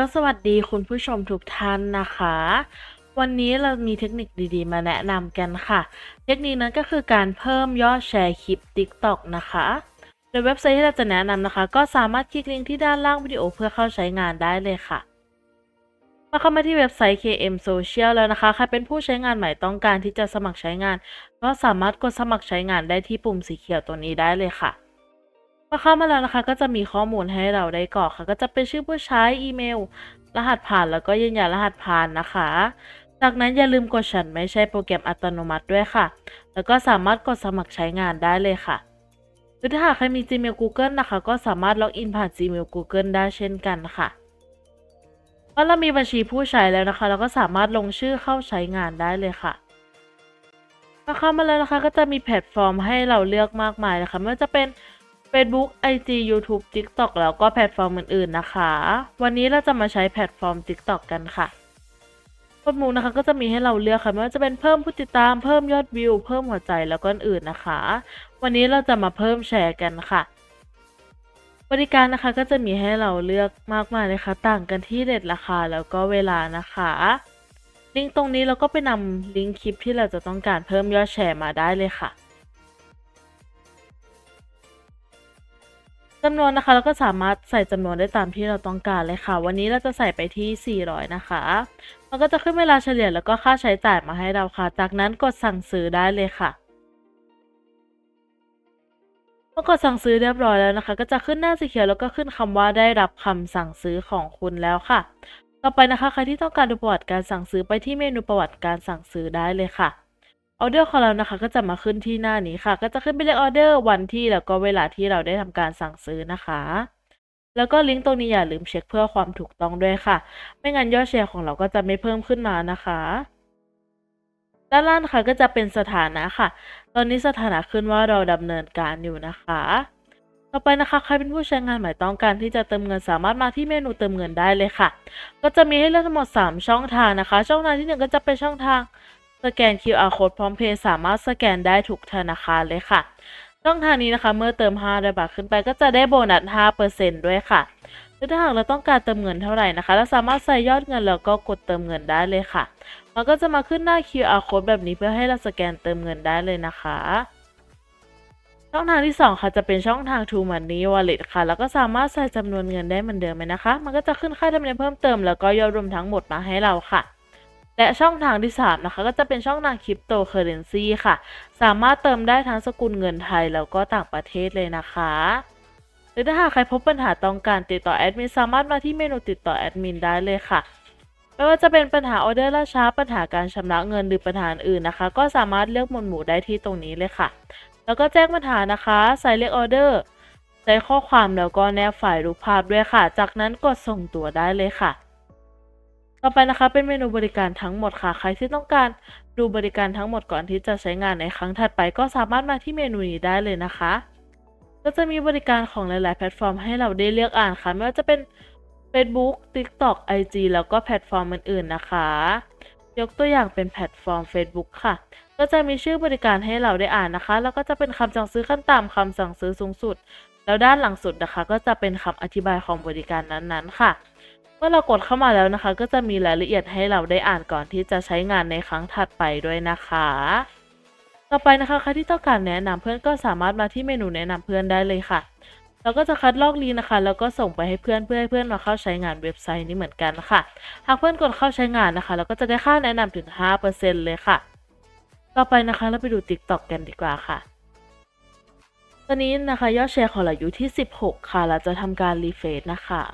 ก็สวัสดีคุณผู้ชมทุกท่านนะคะ วันนี้เรามีเทคนิคดีๆ มาแนะนำกันค่ะ เทคนิคนั้นก็คือการเพิ่มยอดแชร์คลิป TikTok นะคะ โดยเว็บไซต์ที่เราจะแนะนำนะคะ ก็สามารถคลิกลิงก์ที่ด้านล่างวิดีโอเพื่อเข้าใช้งานได้เลยค่ะมาเข้ามาที่เว็บไซต์ KM Social แล้วนะคะ ใครเป็นผู้ใช้งานใหม่ต้องการที่จะสมัครใช้งาน ก็สามารถกดสมัครใช้งานได้ที่ปุ่มสีเขียวตัวนี้ได้เลยค่ะ พอเข้ามาแล้วนะคะ ก็จะมีข้อมูลให้เราได้กรอกค่ะ ก็จะเป็นชื่อผู้ใช้อีเมล รหัสผ่านแล้วก็ยืนยันรหัสผ่านนะคะ จากนั้นอย่าลืมกดฉันไม่ใช่โปรแกรมอัตโนมัติด้วยค่ะ แล้วก็สามารถกดสมัครใช้งานได้เลยค่ะหรือถ้าหากใครมี Gmail Google นะคะ ก็สามารถล็อกอินผ่าน Gmail Google ได้เช่นกันค่ะเมื่อเรามีบัญชีผู้ใช้แล้วนะคะ เราก็สามารถลงชื่อเข้าใช้งานได้เลยค่ะพอเข้ามาแล้วนะคะ ก็จะมีแพลตฟอร์มให้เราเลือกมากมายนะคะไม่ว่าจะเป็น Facebook IG YouTube TikTok แล้วก็แพลตฟอร์มอื่นๆนะคะ วันนี้เราจะมาใช้แพลตฟอร์ม TikTok กันค่ะกดมูนะคะก็จะมีให้เราเลือกค่ะไม่ว่าจะเป็นเพิ่มผู้ติดตามเพิ่มยอดวิว เพิ่มหัวใจแล้วก็อื่นนะคะ วันนี้เราจะมาเพิ่มแชร์กันค่ะ บริการนะคะก็จะมีให้เราเลือกมากมายเลยค่ะต่างกันที่เรทราคาแล้วก็เวลานะคะ ลิงก์ตรงนี้เราก็ไปนำลิงก์คลิปที่เราจะต้องการเพิ่มยอดแชร์มาได้เลยค่ะ จำนวนนะคะเราก็สามารถใส่จำนวนได้ตามที่เราต้องการเลยค่ะ วันนี้เราจะใส่ไปที่ 400 นะคะ มันก็จะขึ้นเวลาเฉลี่ยแล้วก็ค่าใช้จ่ายมาให้เราค่ะ จากนั้นกดสั่งซื้อได้เลยค่ะพอกดสั่งซื้อเรียบร้อยแล้วนะคะ ก็จะขึ้นหน้าสีเขียวแล้วก็ขึ้นคำว่าได้รับคำสั่งซื้อของคุณแล้วค่ะ ต่อไปนะคะใครที่ต้องการดูประวัติการสั่งซื้อไปที่เมนูประวัติการสั่งซื้อได้เลยค่ะ ออเดอร์ของเรานะคะ ก็จะมาขึ้นที่หน้านี้ค่ะ ก็จะขึ้นเป็นเลขออเดอร์วันที่แล้วก็เวลาที่เราได้ทำการสั่งซื้อนะคะ แล้วก็ลิงก์ตรงนี้อย่าลืมเช็คเพื่อความถูกต้องด้วยค่ะ ไม่งั้นยอดแชร์ของเราก็จะไม่เพิ่มขึ้นมานะคะด้านล่างนะคะก็จะเป็นสถานะค่ะ ตอนนี้สถานะขึ้นว่าเราดำเนินการอยู่นะคะ ต่อไปนะคะใครเป็นผู้ใช้งานหม่ต้องการที่จะเติมเงินสามารถมาที่เมนูเติมเงินได้เลยค่ะ ก็จะมีให้เลือกทั้งหมด 3 ช่องทางนะคะ ช่องทางที่ 1 ก็จะเป็นช่องทาง สแกน QR code พร้อมเพย์สามารถสแกนได้ทุกธนาคารเลยค่ะช่องทางนี้นะคะ เมื่อเติม5บาทขึ้นไปก็จะได้โบนัส 5%ด้วยค่ะหรือถ้าหากเราต้องการเติมเงินเท่าไหร่นะคะ เราสามารถใส่ยอดเงินแล้วก็กดเติมเงินได้เลยค่ะ มันก็จะมาขึ้นหน้า QR code แบบนี้เพื่อให้เราสแกนเติมเงินได้เลยนะคะ ช่องทางที่ 2 ค่ะจะเป็นช่องทาง True Money Wallet ค่ะ แล้วก็สามารถใส่จำนวนเงินได้เหมือนเดิมเลยนะคะ มันก็จะขึ้นค่าธรรมเนียมเพิ่มเติมแล้วก็ยอดรวมทั้งหมดมาให้เราค่ะ และช่องทางที่ 3 นะคะ ก็จะเป็นช่องทางคริปโตเคอเรนซีค่ะ สามารถเติมได้ทั้งสกุลเงินไทยแล้วก็ต่างประเทศเลยนะคะหรือถ้าหากใครพบปัญหาต้องการติดต่อแอดมินสามารถมาที่เมนูติดต่อแอดมินได้เลยค่ะไม่ว่าจะเป็นปัญหาออเดอร์ล่าช้าปัญหาการชำระเงินหรือปัญหาอื่นนะคะ ก็สามารถเลือกหมวดหมู่ได้ที่ตรงนี้เลยค่ะ แล้วก็แจ้งปัญหานะคะใส่เลขออเดอร์ใส่ข้อความแล้วก็แนบไฟล์รูปภาพด้วยค่ะ จากนั้นกดส่งตัวได้เลยค่ะ ต่อไปนะคะเป็นเมนูบริการทั้งหมดค่ะ ใครที่ต้องการดูบริการทั้งหมดก่อนที่จะใช้งานในครั้งถัดไป ก็สามารถมาที่เมนูนี้ได้เลยนะคะ ก็จะมีบริการของหลาย ๆ แพลตฟอร์มให้เราได้เลือกอ่านค่ะ ไม่ว่าจะเป็น Facebook TikTok IG แล้วก็แพลตฟอร์มอื่น ๆ นะคะ ยกตัวอย่างเป็นแพลตฟอร์ม Facebook ค่ะ ก็จะมีชื่อบริการให้เราได้อ่านนะคะ แล้วก็จะเป็นคำสั่งซื้อขั้นต่ำคำสั่งซื้อสูงสุด แล้วด้านหลังสุดนะคะ ก็จะเป็นคำอธิบายของบริการนั้น ๆ ค่ะ เมื่อเรากดเข้ามาแล้วนะคะ ก็จะมีรายละเอียดให้เราได้อ่านก่อนที่จะใช้งานในครั้งถัดไปด้วยนะคะ ต่อไปนะคะใครที่ต้องการแนะนำเพื่อนก็สามารถมาที่เมนูแนะนำเพื่อนได้เลยค่ะ เราก็จะคัดลอกลิงก์นะคะ แล้วก็ส่งไปให้เพื่อนเพื่อให้เพื่อนมาเข้าใช้งานเว็บไซต์นี้เหมือนกันค่ะ หากเพื่อนกดเข้าใช้งานนะคะ เราก็จะได้ค่าแนะนำถึง 5%เลยค่ะ ต่อไปนะคะเราไปดู TikTok กันดีกว่าค่ะตอนนี้นะคะยอดแชร์ของเราอยู่ที่ 16 ค่ะ เราจะทำการรีเฟรชนะคะ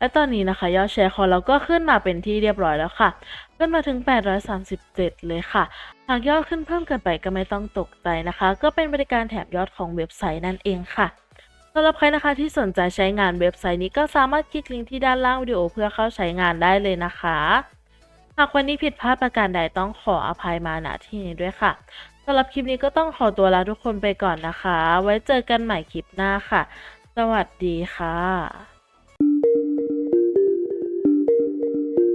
และตอนนี้นะคะยอดแชร์ของเราก็ขึ้นมาเป็นที่เรียบร้อยแล้วค่ะ ขึ้นมาถึง 837 เลยค่ะ หากยอดขึ้นเพิ่มเกินไปก็ไม่ต้องตกใจนะคะ ก็เป็นบริการแถมยอดของเว็บไซต์นั่นเองค่ะสำหรับใครนะคะที่สนใจใช้งานเว็บไซต์นี้ก็สามารถคลิกลิงก์ที่ด้านล่างวิดีโอเพื่อเข้าใช้งานได้เลยนะคะ หากวันนี้ผิดพลาดประการใดต้องขออภัยมาณที่นี้ด้วยค่ะสำหรับคลิปนี้ก็ต้องขอตัวลาทุกคนไปก่อนนะคะ ไว้เจอกันใหม่คลิปหน้าค่ะ สวัสดีค่ะ